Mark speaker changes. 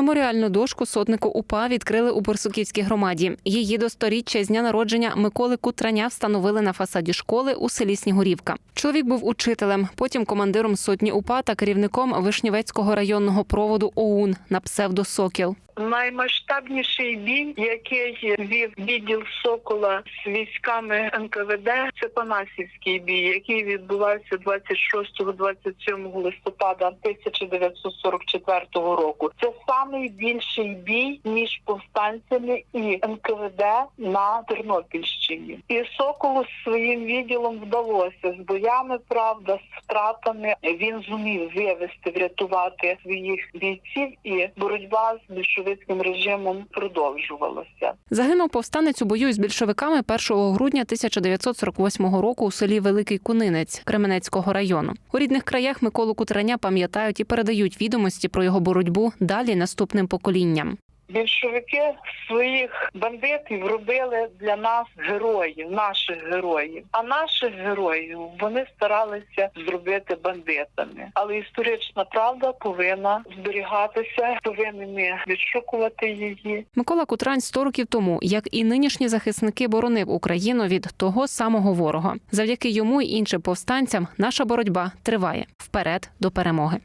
Speaker 1: Меморіальну дошку сотнику УПА відкрили у Борсуківській громаді. Її до сторіччя з дня народження Миколи Кутраня встановили на фасаді школи у селі Снігурівка. Чоловік був учителем, потім командиром сотні УПА та керівником Вишнівецького районного проводу ОУН на псевдо Сокіл.
Speaker 2: Наймасштабніший бій, який вів відділ Сокола з військами НКВД, це Панасівський бій, який відбувався 26-27 листопада 1944 року. Це найбільший бій між повстанцями і НКВД на Тернопільщині. І Соколу своїм відділом вдалося з боями, правда, з втратами. Він зумів вивести, врятувати своїх бійців, і боротьба з більшовицьким режимом продовжувалася.
Speaker 1: Загинув повстанець у бою із більшовиками 1 грудня 1948 року у селі Великий Кунинець Кременецького району. У рідних краях Миколу Кутраня пам'ятають і передають відомості про його боротьбу далі наступним поколінням.
Speaker 2: Більшовики своїх бандитів робили для нас героїв, наших героїв. А наших героїв вони старалися зробити бандитами. Але історична правда повинна зберігатися, повинні ми відшукувати її.
Speaker 1: Микола Кутрань 100 років тому, як і нинішні захисники, боронив Україну від того самого ворога. Завдяки йому і іншим повстанцям наша боротьба триває вперед до перемоги.